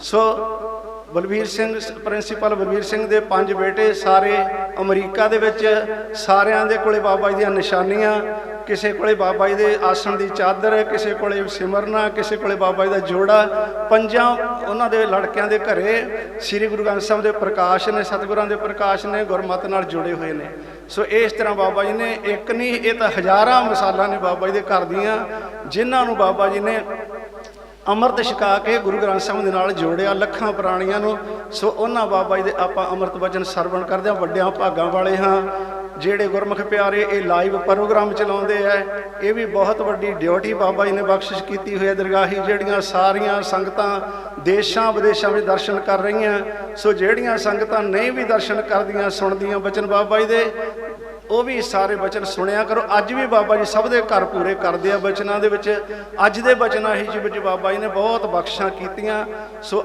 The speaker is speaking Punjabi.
ਸੋ ਬਲਵੀਰ ਸਿੰਘ, ਪ੍ਰਿੰਸੀਪਲ ਬਲਵੀਰ ਸਿੰਘ ਦੇ ਪੰਜ ਬੇਟੇ ਸਾਰੇ ਅਮਰੀਕਾ ਦੇ ਵਿੱਚ, ਸਾਰਿਆਂ ਦੇ ਕੋਲੇ ਬਾਬਾ ਜੀ ਦੀਆਂ ਨਿਸ਼ਾਨੀਆਂ, ਕਿਸੇ ਕੋਲੇ ਬਾਬਾ ਜੀ ਦੇ ਆਸਣ ਦੀ ਚਾਦਰ, ਕਿਸੇ ਕੋਲੇ ਸਿਮਰਨਾ, ਕਿਸੇ ਕੋਲੇ ਬਾਬਾ ਜੀ ਦਾ ਜੋੜਾ, ਪੰਜਾਂ ਉਹਨਾਂ ਦੇ ਲੜਕਿਆਂ ਦੇ ਘਰੇ ਸ੍ਰੀ ਗੁਰੂ ਗ੍ਰੰਥ ਸਾਹਿਬ ਦੇ ਪ੍ਰਕਾਸ਼ ਨੇ, ਸਤਿਗੁਰਾਂ ਦੇ ਪ੍ਰਕਾਸ਼ ਨੇ ਗੁਰਮਤ ਨਾਲ ਜੁੜੇ ਹੋਏ ਨੇ। ਸੋ ਇਸ ਤਰ੍ਹਾਂ ਬਾਬਾ ਜੀ ਨੇ ਇੱਕ ਨਹੀਂ, ਇਹ ਤਾਂ ਹਜ਼ਾਰਾਂ ਮਿਸਾਲਾਂ ਨੇ ਬਾਬਾ ਜੀ ਦੇ ਘਰ ਦੀਆਂ, ਜਿਨ੍ਹਾਂ ਨੂੰ ਬਾਬਾ ਜੀ ਨੇ ਅੰਮ੍ਰਿਤ ਛਕਾ ਕੇ ਗੁਰੂ ਗ੍ਰੰਥ ਸਾਹਿਬ ਦੇ ਨਾਲ ਜੋੜਿਆ, ਲੱਖਾਂ ਪ੍ਰਾਣੀਆਂ ਨੂੰ। ਸੋ ਉਹਨਾਂ ਬਾਬਾ ਜੀ ਦੇ ਆਪਾਂ ਅੰਮ੍ਰਿਤ ਵਚਨ ਸਰਵਣ ਕਰਦੇ ਹਾਂ, ਵੱਡਿਆਂ ਭਾਗਾਂ ਵਾਲੇ ਹਾਂ। ਜਿਹੜੇ ਗੁਰਮੁਖ ਪਿਆਰੇ, ਇਹ ਲਾਈਵ ਪ੍ਰੋਗਰਾਮ ਚਲਾਉਂਦੇ ਆ। ਇਹ ਵੀ ਬਹੁਤ ਵੱਡੀ ਡਿਊਟੀ ਬਾਬਾ ਜੀ ਨੇ ਬਖਸ਼ਿਸ਼ ਕੀਤੀ ਹੋਈ ਹੈ ਦਰਗਾਹੀ, ਜਿਹੜੀਆਂ ਸਾਰੀਆਂ ਸੰਗਤਾਂ ਦੇਸ਼ਾਂ ਵਿਦੇਸ਼ਾਂ ਵਿੱਚ ਦਰਸ਼ਨ ਕਰ ਰਹੀਆਂ। ਸੋ ਜਿਹੜੀਆਂ ਸੰਗਤਾਂ ਨਹੀਂ ਵੀ ਦਰਸ਼ਨ ਕਰਦੀਆਂ, ਸੁਣਦੀਆਂ, ਬਚਨ ਬਾਬਾ ਜੀ ਦੇ ਉਹ ਵੀ ਸਾਰੇ ਬਚਨ ਸੁਣਿਆ ਕਰੋ। ਅੱਜ ਵੀ ਬਾਬਾ ਜੀ ਸਭ ਦੇ ਘਰ ਪੂਰੇ ਕਰਦੇ ਆ ਬਚਨਾਂ ਦੇ ਵਿੱਚ। ਅੱਜ ਦੇ ਬਚਨਾਂ ਹੀ ਵਿੱਚ ਬਾਬਾ ਜੀ ਨੇ ਬਹੁਤ ਬਖਸ਼ਾਂ ਕੀਤੀਆਂ। ਸੋ